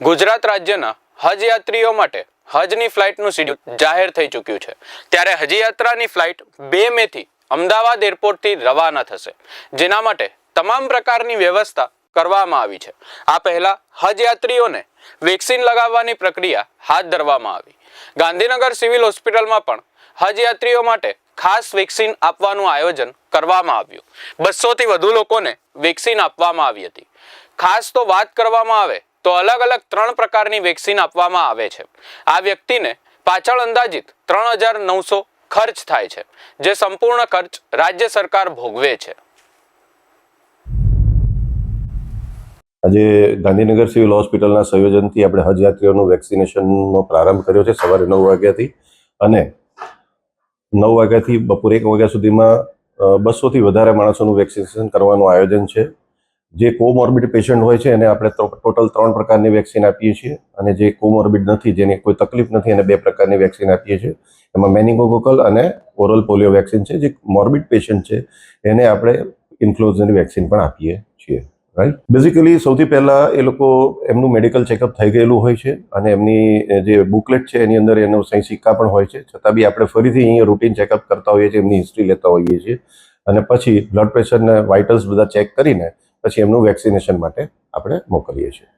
ગુજરાત રાજ્યના હજ યાત્રીઓ માટે હજની ફ્લાઇટનું શિડ્યુલ જાહેર થઈ ચૂક્યું છે. ત્યારે હજ યાત્રાની ફ્લાઇટ બે મેથી અમદાવાદ એરપોર્ટથી રવાના થશે. જેના માટે તમામ પ્રકારની વ્યવસ્થા કરવામાં આવી છે. આ પહેલા હજ યાત્રીઓને વેક્સિન લગાવવાની પ્રક્રિયા હાથ ધરવામાં આવી. ગાંધીનગર સિવિલ હોસ્પિટલમાં પણ હજ યાત્રીઓ માટે ખાસ વેક્સિન આપવાનું આયોજન કરવામાં આવ્યું. બસોથી વધુ લોકોને વેક્સિન આપવામાં આવી હતી. ખાસ તો વાત કરવામાં આવે તો અલગ અલગ ત્રણ પ્રકારની વેક્સિન આપવામાં આવે છે. આ વ્યક્તિને પાછળ અંદાજિત ત્રણ હજાર નવસો ખર્ચ થાય છે, જે સંપૂર્ણ ખર્ચ રાજ્ય સરકાર ભોગવે છે. આજે ગાંધીનગર સિવિલ હોસ્પિટલના સંયોજનથી આપણે હજ યાત્રીઓનું વેક્સિનેશનનો પ્રારંભ કર્યો છે સવારે નવ વાગ્યાથી અને નવ વાગ્યાથી બપોરે એક વાગ્યા સુધીમાં બસોથી વધારે માણસોનું વેક્સિનેશન કરવાનું આયોજન છે. જે કોમોર્બિડ પેશન્ટ હોય છે, એને આપણે ટોટલ ત્રણ પ્રકારની વેક્સિન આપીએ છીએ. અને જે કોમોર્બિડ નથી, જેની કોઈ તકલીફ નથી, એને બે પ્રકારની વેક્સિન આપીએ છીએ. એમાં મેનિંગોકોકલ અને ઓરલ પોલિયો વેક્સિન છે, જે મોર્બિડ પેશન્ટ છે, એને આપણે ઇન્ફ્લુએન્ઝાની વેક્સિન પણ આપીએ છીએ. રાઈટ બેઝિકલી સૌથી પહેલા એ લોકો એમનું મેડિકલ ચેકઅપ થઈ ગયેલું હોય છે, અને એમની જે બુકલેટ છે, એની અંદર એનો સહી સિક્કા પણ હોય છે. છતાં બી આપણે ફરીથી અહીંયા રૂટીન ચેકઅપ કરતા હોઈએ છીએ, એમની હિસ્ટ્રી લેતા હોઈએ છીએ. અને પછી બ્લડ પ્રેશરને વાઇટલ્સ બધા ચેક કરીને પછી એમનું વેક્સિનેશન માટે આપણે મોકલીએ છીએ.